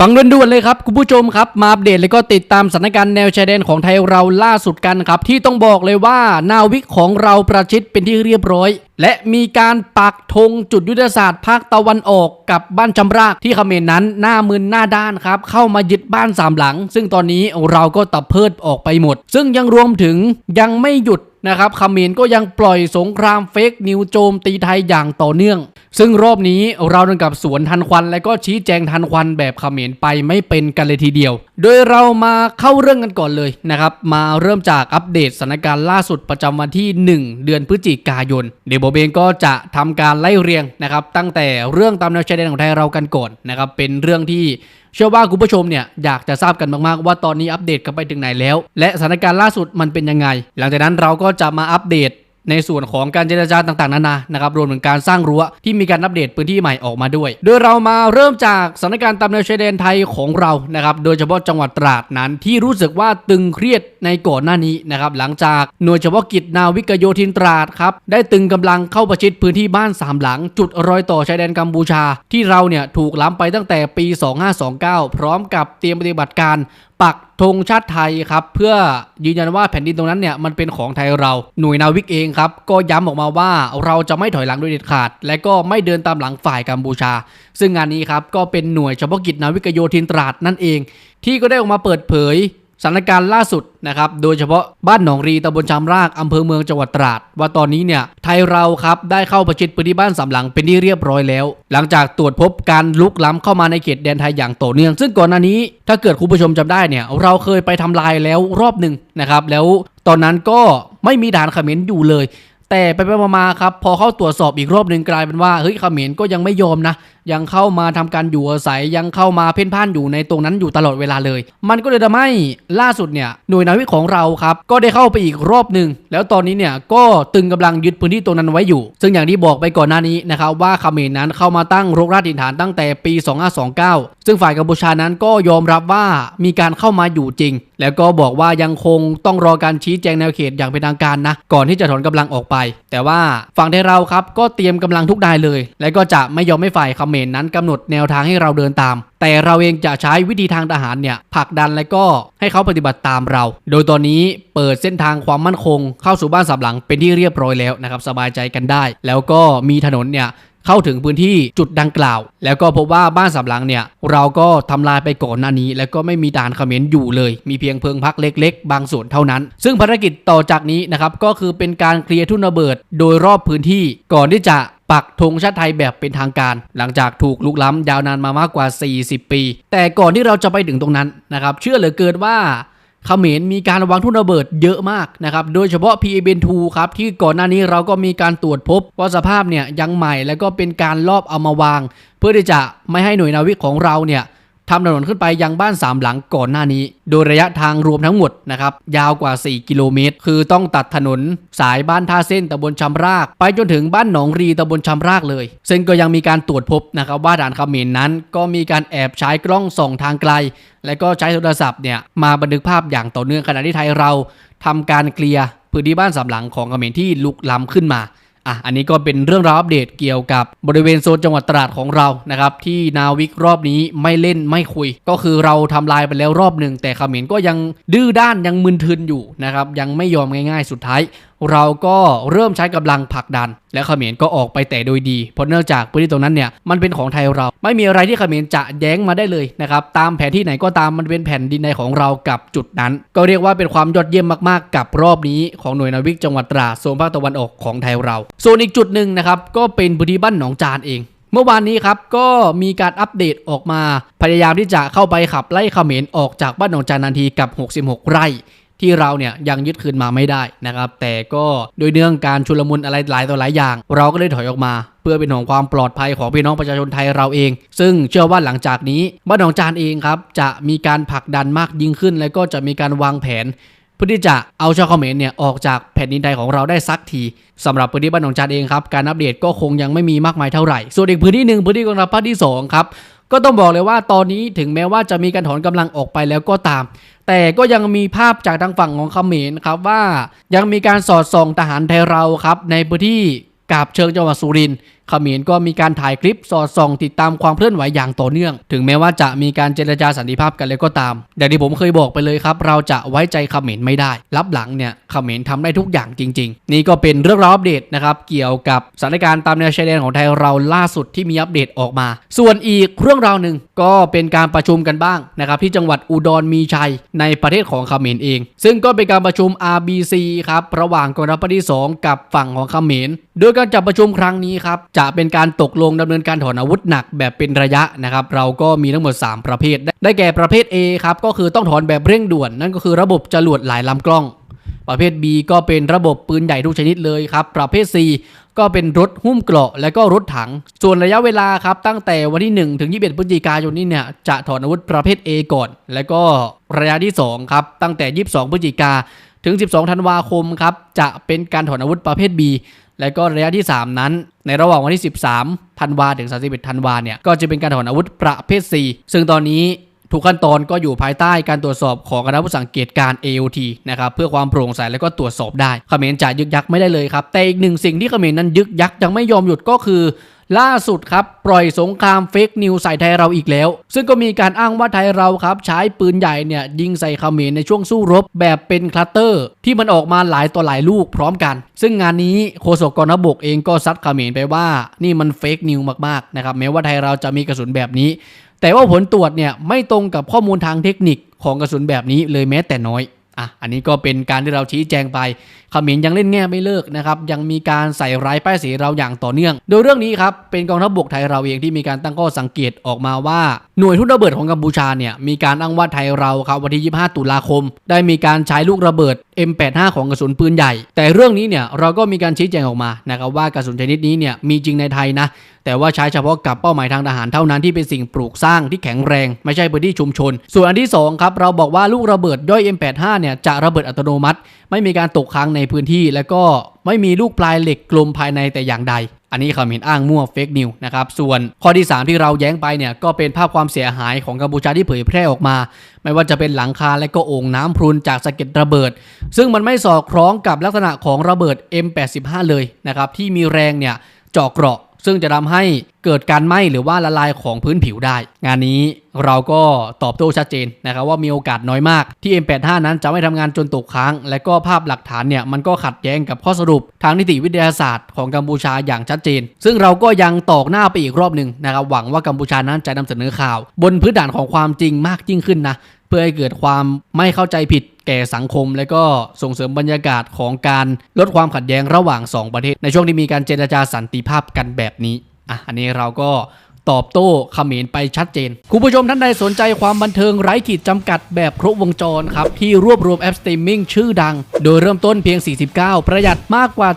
ฟังด่วนๆเลยครับ คุณผู้ชมครับ มาอัปเดตแล้วก็ติดตามสถานการณ์แนวชายแดนของไทยเราล่าสุดกันครับ ที่ต้องบอกเลยว่านาวิกของเราประชิดเป็นที่เรียบร้อย และมีการปักธงจุดยุทธศาสตร์ภาคตะวันออกกับบ้านจำรากที่เขมรนั้นหน้ามึนหน้าด้านครับ เข้ามายึดบ้านสามหลัง ซึ่งตอนนี้เราก็ตับเพิดออกไปหมด ซึ่งยังรวมถึงยังไม่หยุด นะครับขมรก็ยังปล่อยสงครามเฟกนิวโจมตีไทยอย่างต่อเนื่อง ซึ่งรอบนี้เราดินกับสวนทันควัน และก็ชี้แจงทันควันแบบขมรไปไม่เป็นกันเลยทีเดียว โดยเรามาเข้าเรื่องกันก่อนเลยนะครับ มาเริ่มจากอัปเดตสถานการณ์ล่าสุดประจำวันที่ 1 เดือนพฤศจิกายน เดี๋ยวโบเบงก็จะทำการไล่เรียงนะครับ ตั้งแต่เรื่องตามแนวชายแดนของไทยเรากันก่อนนะครับเป็นเรื่องที่ ชื่อว่าคุณผู้ชมเนี่ยอยากจะทราบกันมากๆว่าตอนนี้อัปเดตกันไปถึงไหนแล้ว และสถานการณ์ล่าสุดมันเป็นยังไง หลังจากนั้นเราก็จะมาอัปเดต ในส่วนของการเจรจาต่างๆนานานะครับรวมถึงการสร้างรั้วที่มีการอัปเดตพื้นที่ใหม่ออกมาด้วย โดยเรามาเริ่มจากสถานการณ์ตามแนวชายแดนไทยของเรานะครับโดยเฉพาะจังหวัดตราดนั้นที่รู้สึกว่าตึงเครียดในก่อนหน้านี้นะครับหลังจากหน่วยเฉพาะกิจนาวิกโยธินตราดครับได้ตึงกำลังเข้าประชิดพื้นที่บ้านสามหลัง จุดรอยต่อชายแดนกัมพูชา ที่เราเนี่ยถูกล้ำไปตั้งแต่ปี 2529 พร้อมกับเตรียมปฏิบัติการ ปักธงชาติไทยครับเพื่อยืนยันว่าแผ่นดินตรงนั้นเนี่ยมันเป็นของไทยเราหน่วยนาวิกเองครับก็ย้ำออกมาว่าเราจะไม่ถอยหลังโดยเด็ดขาด และก็ไม่เดินตามหลังฝ่ายกัมพูชา ซึ่งงานนี้ครับก็เป็นหน่วยเฉพาะกิจนาวิกโยธินตราดนั่นเอง ที่ก็ได้ออกมาเปิดเผย สถานการณ์ล่าสุดนะครับ โดยเฉพาะบ้านหนองรีตำบลชามรากอำเภอเมืองจังหวัดตราด ว่าตอนนี้เนี่ยไทยเราครับได้เข้าประชิดพื้นที่บ้านสามหลังเป็นที่เรียบร้อยแล้ว หลังจากตรวจพบการลุกล้ำเข้ามาในเขตแดนไทยอย่างต่อเนื่อง ซึ่งก่อนหน้านี้ถ้าเกิดคุณผู้ชมจำได้เนี่ยเราเคยไปทำลายแล้วรอบหนึ่งนะครับ แล้วตอนนั้นก็ไม่มีด่านเขมรอยู่เลยแต่ไปไปมาๆครับพอเข้าตรวจสอบอีกรอบหนึ่งกลายเป็นว่าเฮ้ยเขมรก็ยังไม่ยอมนะ ยังเข้ามาทำการอยู่อาศัยยังเข้ามาเพ่นพ่านอยู่ในตรงนั้นอยู่ตลอดเวลาเลย มันก็เลยทำให้ล่าสุดเนี่ยหน่วยนาวิกของเราครับก็ได้เข้าไปอีกรอบหนึ่งแล้วตอนนี้เนี่ยก็ตึงกำลังยึดพื้นที่ตรงนั้นไว้อยู่ ซึ่งอย่างที่บอกไปก่อนหน้านี้นะครับว่าเขมรนั้นเข้ามาตั้งรกรากถิ่นฐานตั้งแต่ปี 2529 ซึ่งฝ่ายกัมพูชานั้นก็ยอมรับว่ามีการเข้ามาอยู่จริง แล้วก็บอกว่ายังคงต้องรอการชี้แจงแนวเขตอย่างเป็นทางการนะ ก่อนที่จะถอนกำลังออกไป แต่ว่าฝั่งไทยเราครับก็เตรียมกำลังทุกนายเลย และก็จะไม่ยอมให้ฝ่ายเขมรนั้นกำหนดแนวทางให้เราเดินตาม แต่เราเองจะใช้วิธีทางทหารเนี่ยผลักดันและก็ให้เขาปฏิบัติตามเรา โดยตอนนี้เปิดเส้นทางความมั่นคง เข้าสู่บ้านสามหลังเป็นที่เรียบร้อยแล้วนะครับสบายใจกันได้ แล้วก็มีถนนเนี่ยเข้าถึงพื้นที่จุดดังกล่าว แล้วก็พบว่าบ้านสามหลังเนี่ยเราก็ทำลายไปก่อนหน้านี้ แล้วก็ไม่มีด่านเขมรอยู่เลย มีเพียงเพิงพักเล็ก ๆ บางส่วนเท่านั้น ซึ่งภารกิจต่อจากนี้นะครับก็คือเป็นการเคลียร์ทุ่นระเบิด โดยรอบพื้นที่ก่อนที่จะ ปักธงชาติไทยแบบเป็นทางการ หลังจากถูกลุกล้ำยาวนานมามากกว่า 40 ปี แต่ก่อนที่เราจะไปถึงตรงนั้นนะครับ เชื่อเหลือเกินว่าเขมรมีการวางทุ่นระเบิดเยอะมากนะครับ โดยเฉพาะ p a b 2ครับที่ก่อนหน้านี้เราก็มีการตรวจพบว่าสภาพเนี่ยยังใหม่แล้วก็เป็นการลอบเอามาวาง เพื่อที่จะไม่ให้หน่วยนาวิกของเราเนี่ย ทำถนนขึ้นไปยังบ้านสามหลังก่อนหน้านี้ โดยระยะทางรวมทั้งหมดนะครับยาวกว่า 4 กิโลเมตร คือต้องตัดถนนสายบ้านท่าเส้นตำบลชำราก ไปจนถึงบ้านหนองรีตำบลชำรากเลย ซึ่งก็ยังมีการตรวจพบนะครับว่าด่านเขมรนั้น ก็มีการแอบใช้กล้องส่องทางไกล และก็ใช้โทรศัพท์เนี่ยมาบันทึกภาพอย่างต่อเนื่องขณะที่ไทยเราทำการเคลียร์พื้นที่บ้านสามหลังของเขมรที่ลุกล้ำขึ้นมา อะอันนี้ก็เป็นเรื่องราวอัปเดตเกี่ยวกับบริเวณโซนจังหวัดตราดของเรานะครับที่นาวิกรอบนี้ไม่เล่นไม่คุย ก็คือเราทำลายไปแล้วรอบหนึ่งแต่เขมรก็ยังดื้อด้านยังมึนทึนอยู่นะครับยังไม่ยอมง่ายๆสุดท้ายเราก็เริ่มใช้กำลังผลักดัน และเขมรก็ออกไปแต่โดยดี เพราะเนื่องจากพื้นที่ตรงนั้นเนี่ยมันเป็นของไทยเรา ไม่มีอะไรที่เขมรจะแย้งมาได้เลยนะครับตามแผนที่ไหนก็ตามมันเป็นแผ่นดินในของเรากับจุดนั้น ก็เรียกว่าเป็นความยอดเยี่ยมมากๆ กับรอบนี้ของหน่วยนาวิกจังหวัดตราดโซนภาคตะวันออกของไทยเรา ส่วนอีกจุดหนึ่งนะครับก็เป็นพื้นที่บ้านหนองจานเองเมื่อวานนี้ครับก็มีการอัปเดตออกมา พยายามที่จะเข้าไปขับไล่เขมรออกจากบ้านหนองจานทันทีกับ 66 ไร่ ที่เราเนี่ยยังยึดคืนมาไม่ได้นะครับ แต่ก็โดยเนื่องการชุลมุนอะไรหลายต่อหลายอย่าง เราก็เลยถอยออกมา เพื่อเป็นห่วงความปลอดภัยของพี่น้องประชาชนไทยเราเอง ซึ่งเชื่อว่าหลังจากนี้บ้านหนองจานเองครับจะมีการผลักดันมากยิ่งขึ้น และก็จะมีการวางแผนเพื่อที่จะเอาชาวเขมรเนี่ยออกจากแผ่นดินไทยของเราได้สักทีสำหรับพื้นที่บ้านหนองจานเองครับการอัปเดตก็คงยังไม่มีมากมายเท่าไหร่ ส่วนอีกพื้นที่หนึ่งพื้นที่กองทัพภาคที่สองครับก็ต้องบอกเลยว่าตอนนี้ถึงแม้ว่าจะมีการถอนกำลังออกไปแล้วก็ตาม แต่ก็ยังมีภาพจากทางฝั่งของเขมรครับว่ายังมีการสอดส่องทหารไทยเราครับในพื้นที่กาบเชิงจังหวัดสุรินทร์ เขมรก็มีการถ่ายคลิปสอดส่องติดตามความเคลื่อนไหวอย่างต่อเนื่อง ถึงแม้ว่าจะมีการเจรจาสันติภาพกันแล้วก็ตาม อย่างที่ผมเคยบอกไปเลยครับ เราจะไว้ใจเขมรไม่ได้ รับหลังเนี่ยเขมรทำได้ทุกอย่างจริง ๆ นี่ก็เป็นเรื่องราวอัปเดตนะครับเกี่ยวกับสถานการณ์ตามแนวชายแดนของไทยเราล่าสุดที่มีอัปเดตออกมา ส่วนอีกเรื่องราวหนึ่งก็เป็นการประชุมกันบ้างนะครับที่จังหวัดอุดรมีชัยในประเทศของเขมรเอง ซึ่งก็เป็นการประชุม RBC ครับระหว่างกองทัพที่ 2 กับฝั่งของเขมรโดยการจับประชุมครั้งนี้ครับจะเป็นการตกลงดำเนินการถอนอาวุธหนักแบบเป็นระยะนะครับ เราก็มีทั้งหมด 3 ประเภท ได้แก่ประเภท A ครับ ก็คือต้องถอนแบบเร่งด่วน นั่นก็คือระบบจรวดหลายลำกล้อง ประเภท B ก็เป็นระบบปืนใหญ่ทุกชนิดเลยครับ ประเภท C ก็เป็นรถหุ้มเกราะและก็รถถัง ส่วนระยะเวลาครับตั้งแต่วันที่ 1 ถึง 21พฤศจิกายนนี้เนี่ยจะถอนอาวุธประเภท A ก่อน แล้วก็ระยะที่2ครับตั้งแต่ 22พฤศจิกาถึง 12 ธันวาคมครับจะเป็นการถอนอาวุธประเภท B และก็ระยะที่ 3 นั้น ในระหว่างวันที่ 13ธันวาถึง 31ธันวาเนี่ย ก็จะเป็นการถอนอาวุธประเภท 4 ซึ่งตอนนี้ทุกขั้นตอนก็อยู่ภายใต้การตรวจสอบของคณะผู้สังเกตการ AOT นะครับเพื่อความโปร่งใสและก็ตรวจสอบได้เขมรจะยึกยักไม่ได้เลยครับ แต่อีกหนึ่งสิ่งที่เขมรนั้นยึกยักยังไม่ยอมหยุดก็คือ ล่าสุดครับ ปล่อยสงครามเฟกนิวใส่ไทยเราอีกแล้ว ซึ่งก็มีการอ้างว่าไทยเราครับ ใช้ปืนใหญ่เนี่ย ยิงใส่เขมรในช่วงสู้รบแบบเป็นคลัตเตอร์ ที่มันออกมาหลายต่อหลายลูกพร้อมกัน ซึ่งงานนี้โฆษกกองทัพบกเองก็ซัดเขมรไปว่า นี่มันเฟกนิวมากๆนะครับแม้ว่าไทยเราจะมีกระสุนแบบนี้ แต่ว่าผลตรวจเนี่ยไม่ตรงกับข้อมูลทางเทคนิคของกระสุนแบบนี้เลยแม้แต่น้อย อะอันนี้ก็เป็นการที่เราชี้แจงไปขมิ้นยังเล่นแง่ไม่เลิกนะครับ ยังมีการใส่ร้ายป้ายสีเราอย่างต่อเนื่อง โดยเรื่องนี้ครับ เป็นกองทัพบกไทยเราเองที่มีการตั้งข้อสังเกตออกมาว่า หน่วยทุนระเบิดของกัมพูชาเนี่ยมีการอ้างว่าไทยเราครับวันที่ 25 ตุลาคม ได้มีการใช้ลูกระเบิด M85 ของกระสุนปืนใหญ่ แต่เรื่องนี้เนี่ยเราก็มีการชี้แจงออกมานะครับว่ากระสุนชนิดนี้เนี่ยมีจริงในไทยนะแต่ว่าใช้เฉพาะกับเป้าหมายทางทหารเท่านั้นที่เป็นสิ่งปลูกสร้างที่แข็งแรง ไม่ใช่พื้นที่ชุมชน ส่วนอันที่ 2 ครับ เราบอกว่าลูกระเบิดย่อย M85 เนี่ยจะระเบิดอัตโนมัติ ไม่มีการตกค้างในพื้นที่ และก็ไม่มีลูกปลายเหล็กกลมภายในแต่อย่างใด อันนี้เขาเห็นอ้างมั่วเฟกนิวนะครับ ส่วนข้อที่ 3 ที่เราแย้งไปเนี่ยก็เป็นภาพความเสียหายของกัมพูชาที่เผยแพร่ออกมา ไม่ว่าจะเป็นหลังคาและก็โอ่งน้ำพรุนจากสะเก็ดระเบิด ซึ่งมันไม่สอดคล้องกับลักษณะของระเบิด M85 เลยนะครับที่มีแรงเนี่ยเจาะเกราะ ซึ่งจะทำให้เกิดการไหม้หรือว่าละลายของพื้นผิวได้ งานนี้เราก็ตอบโต้ชัดเจนนะครับว่ามีโอกาสน้อยมากที่ M85 นั้นจะไม่ทำงานจนตกค้าง และก็ภาพหลักฐานเนี่ยมันก็ขัดแย้งกับข้อสรุปทางนิติวิทยาศาสตร์ของกัมพูชาอย่างชัดเจน ซึ่งเราก็ยังตอกหน้าไปอีกรอบหนึ่งนะครับหวังว่ากัมพูชานั้นจะนำเสนอข่าว บนพื้นฐานของความจริงมากยิ่งขึ้นนะ เพื่อให้เกิดความไม่เข้าใจผิดแก่สังคม และก็ส่งเสริมบรรยากาศของการลดความขัดแย้งระหว่าง 2 ประเทศ ในช่วงที่มีการเจรจาสันติภาพกันแบบนี้อะอันนี้เราก็ ตอบโต้เขมรไปชัดเจน คุณผู้ชมท่านใดสนใจความบันเทิงไร้ขีดจำกัดแบบครบวงจรครับ ที่รวบรวมแอปสตรีมมิ่งชื่อดัง โดยเริ่มต้นเพียง 49 ประหยัดมากกว่า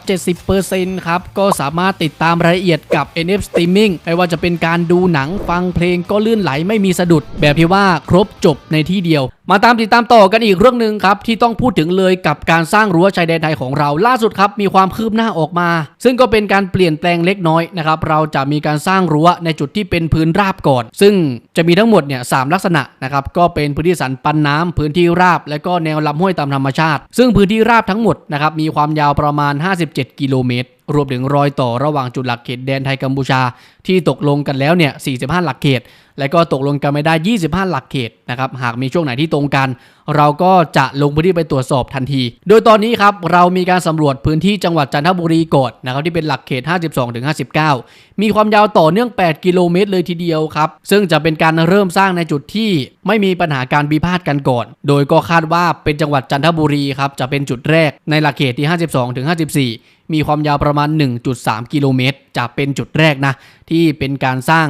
70%ครับ ก็สามารถติดตามรายละเอียดกับ NF Streaming ไม่ว่าจะเป็นการดูหนังฟังเพลงก็ลื่นไหลไม่มีสะดุด แบบที่ว่าครบจบในที่เดียวมาตามติดตามต่อกันอีกเรื่องหนึ่งครับ ที่ต้องพูดถึงเลยกับการสร้างรั้วชายแดนไทยของเราล่าสุดครับ มีความคืบหน้าออกมา ซึ่งก็เป็นการเปลี่ยนแปลงเล็กน้อยนะครับ เราจะมีการสร้างรั้วในจุดที่เป็นพื้นราบก่อน ซึ่งจะมีทั้งหมดเนี่ยสามลักษณะนะครับก็เป็นพื้นที่สันปันน้ำพื้นที่ราบ และก็แนวลำห้วยตามธรรมชาติ ซึ่งพื้นที่ราบทั้งหมดนะครับมีความยาวประมาณ 57 กิโลเมตร รวมถึงรอยต่อระหว่างจุดหลักเขตแดนไทยกัมพูชา ที่ตกลงกันแล้วเนี่ย 45 หลักเขต และก็ตกลงกันไม่ได้ 25 หลักเขตนะครับ หากมีช่วงไหนที่ตรงกัน เราก็จะลงพื้นที่ไปตรวจสอบทันที โดยตอนนี้ครับเรามีการสำรวจพื้นที่จังหวัดจันทบุรีก่อนนะครับที่เป็นหลักเขต 52ถึง59 มีความยาวต่อเนื่อง 8 กิโลเมตรเลยทีเดียวครับ ซึ่งจะเป็นการเริ่มสร้างในจุดที่ไม่มีปัญหาการบีพาทกันก่อน โดยก็คาดว่าเป็นจังหวัดจันทบุรีครับจะเป็นจุดแรกในหลักเขตที่ 52ถึง54 มีความยาวประมาณ 1.3 กิโลเมตรจะเป็นจุดแรกนะ ที่เป็นการสร้าง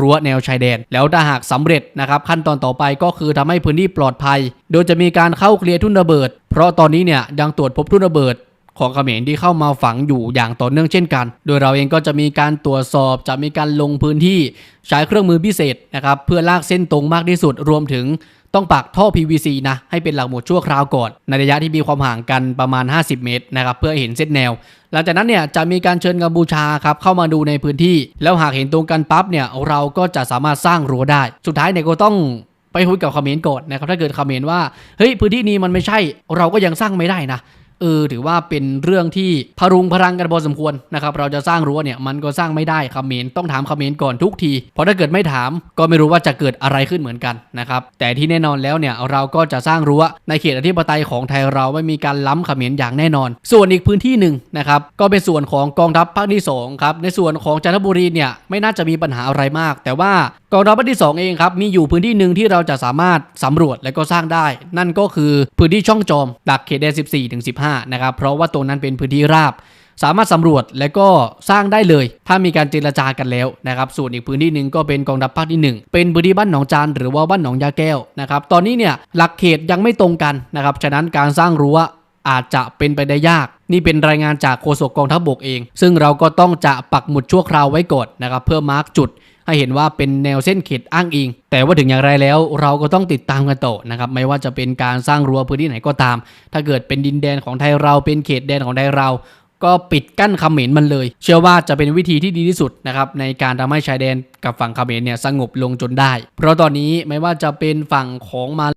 รั้วแนวชายแดน แล้วถ้าหากสำเร็จนะครับ ขั้นตอนต่อไปก็คือทำให้พื้นที่ปลอดภัย โดยจะมีการเข้าเคลียร์ทุ่นระเบิด เพราะตอนนี้เนี่ยยังตรวจพบทุ่นระเบิดของเขมรที่เข้ามาฝังอยู่อย่างต่อเนื่องเช่นกัน โดยเราเองก็จะมีการตรวจสอบ จะมีการลงพื้นที่ใช้เครื่องมือพิเศษนะครับเพื่อลากเส้นตรงมากที่สุดรวมถึง ต้องปักท่อ PVC นะให้เป็นหลักหมุดชั่วคราวก่อน ในระยะที่มีความห่างกันประมาณ 50 เมตรนะครับเพื่อเห็นเส้นแนว หลังจากนั้นเนี่ยจะมีการเชิญกัมพูชาครับเข้ามาดูในพื้นที่ แล้วหากเห็นตรงกันปั๊บเนี่ยเราก็จะสามารถสร้างรั้วได้ สุดท้ายเนี่ยก็ต้องไปคุยกับเขมรก่อนนะครับถ้าเกิดเมนต์ว่าเฮ้ยพื้นที่นี้มันไม่ใช่ เราก็ยังสร้างไม่ได้นะ เออถือว่าเป็นเรื่องที่พรุงพรังกันพอสมควรนะครับเราจะสร้างรั้วเนี่ยมันก็สร้างไม่ได้เขมรต้องถามเขมรก่อนทุกที เพราะถ้าเกิดไม่ถามก็ไม่รู้ว่าจะเกิดอะไรขึ้นเหมือนกันนะครับแต่ที่แน่นอนแล้วเนี่ยเราก็จะสร้างรั้วในเขตอธิปไตยของไทยเราไม่มีการล้ำเขมรอย่างแน่นอน ส่วนอีกพื้นที่หนึ่งนะครับก็เป็นส่วนของกองทัพภาคที่สองครับในส่วนของจันทบุรีเนี่ยไม่น่าจะมีปัญหาอะไรมาก แต่ว่า กองทัพภาคที่สองเองครับ มีอยู่พื้นที่หนึ่งที่เราจะสามารถสำรวจและก็สร้างได้ นั่นก็คือพื้นที่ช่องจอมดักเขตแดน14ถึง15 นะครับ เพราะว่าตรงนั้นเป็นพื้นที่ราบ สามารถสำรวจและก็สร้างได้เลย ถ้ามีการเจรจากันแล้วนะครับ ส่วนอีกพื้นที่หนึ่งก็เป็นกองทัพภาคที่ 1 เป็นพื้นที่บ้านหนองจานหรือว่าบ้านหนองยาแก้วนะครับ ตอนนี้เนี่ยหลักเขตยังไม่ตรงกันนะครับ ฉะนั้นการสร้างรั้วอาจจะเป็นไปได้ยาก นี่เป็นรายงานจากโฆษกกองทัพบกเอง ซึ่งเราก็ต้องจะปักหมุดชั่วคราวไว้ก่อนนะครับ เพื่อมาร์กจุด ให้เห็นว่าเป็นแนวเส้นเขตอ้างอิง แต่ว่าถึงอย่างไรแล้วเราก็ต้องติดตามกันต่อนะครับไม่ว่าจะเป็นการสร้างรั้วพื้นที่ไหนก็ตาม ถ้าเกิดเป็นดินแดนของไทยเราเป็นเขตแดนของไทยเราก็ปิดกั้นเขมรมันเลย เชื่อว่าจะเป็นวิธีที่ดีที่สุดนะครับในการทำให้ชายแดนกับฝั่งเขมรเนี่ยสงบลงจนได้ เพราะตอนนี้ไม่ว่าจะเป็นฝั่งของมา